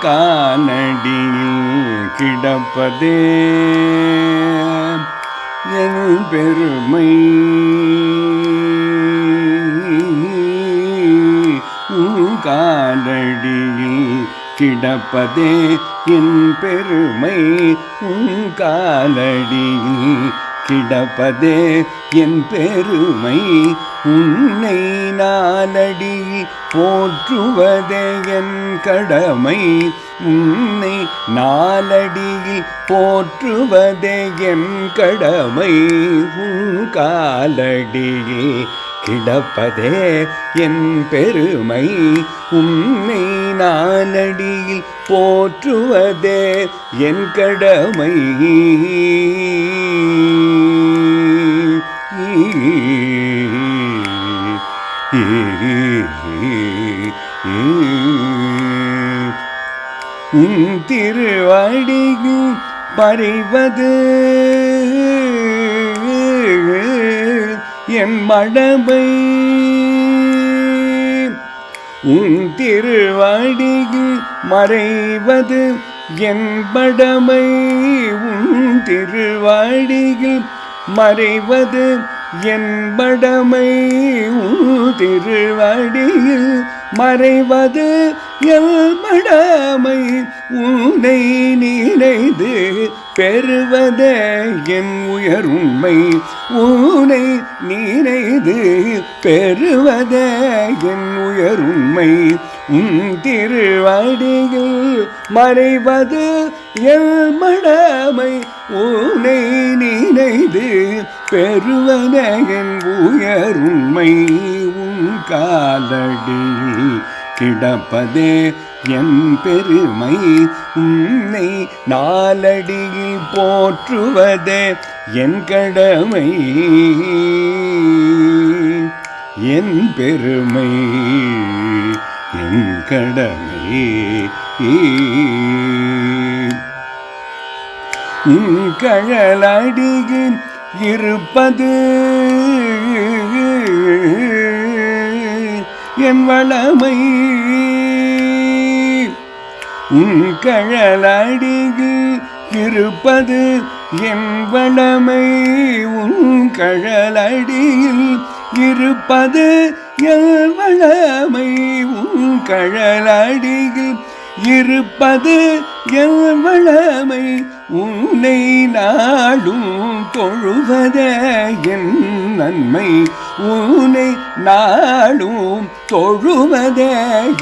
காலடியில் கிடப்பதே என் பெருமை. காலடியில் கிடப்பதே என் பெருமை. உன் காலடியில் கிடப்பதே என் பெருமை. உன்னை நாலடி போற்றுவதே என் கடமை. உன்னை நாலடியில் போற்றுவதே என் கடமை. உன் காலடியில் கிடப்பதே என் பெருமை. உன்னை நாலடியில் போற்றுவதே என் கடமை. உன் திருவடியில் பறிவது. என் மடமை. உன் திருவடிகு மறைவது என் படமை உன் திருவடியில் மறைவது என்படமை திருவடியில் மறைவது எல் உனை நினைந்து நினைது பெறுவதே என் உயர் உண்மை. உனை நினைந்து பெறுவதே என் உயர் உண்மை. உன் திருவடியில் மறைவது எல் உனை நினைந்து நினைது பெறுவதே உன் காலடியில் கிடப்பதே என் பெருமை. உன்னை நாலடியில் போற்றுவதே என் கடமை. என் பெருமை என் கடமை. உன் கழலடியின் இருப்பது. என் வளமை. உன் கழலடியில் இருப்பது என் வளமை. உன் கழலடியில் இருப்பது என் வளமை. உன் கழலடியில் இருப்பது என் வளமை. உன்னை நாடும் தொழுவதே என் நன்மை உன்னை நாளும் தொழுவதே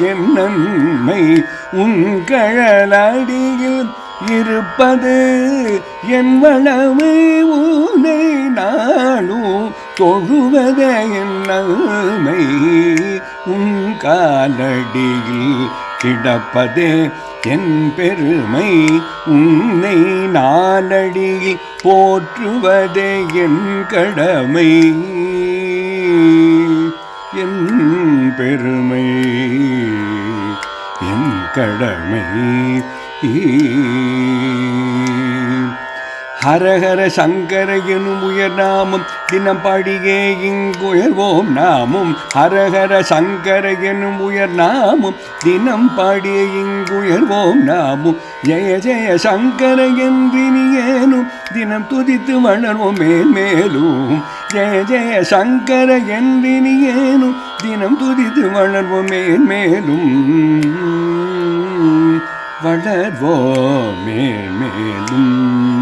என் நன்மை. உன் கழலடியில் இருப்பது என் வளமை உன்னை நாளும் தொழுவதே என் நன்மை. உன் காலடியில் கிடப்பதே என் பெருமை உன்னை நாளடியில் போற்றுவதே என் கடமை. என் பெருமை என் கடமை ஈ ஹரஹர சங்கர எனும் உயர் நாமம் தினம் படியே இங்குயர்வோம் நாமும். ஹரஹர சங்கர எனும் உயர் நாமம் தினம் படியே இங்குயர்வோம் நாமும். ஜெய ஜெய சங்கர என்றினியேனும் தினம் துதித்து வளர்வோம் மேல் மேலும். ஜெய ஜெய சங்கர என்றினியேனும் தினம் துதித்து வளர்வோம் மேல் மேலும். வளர்வோம் மேல் மேலும்.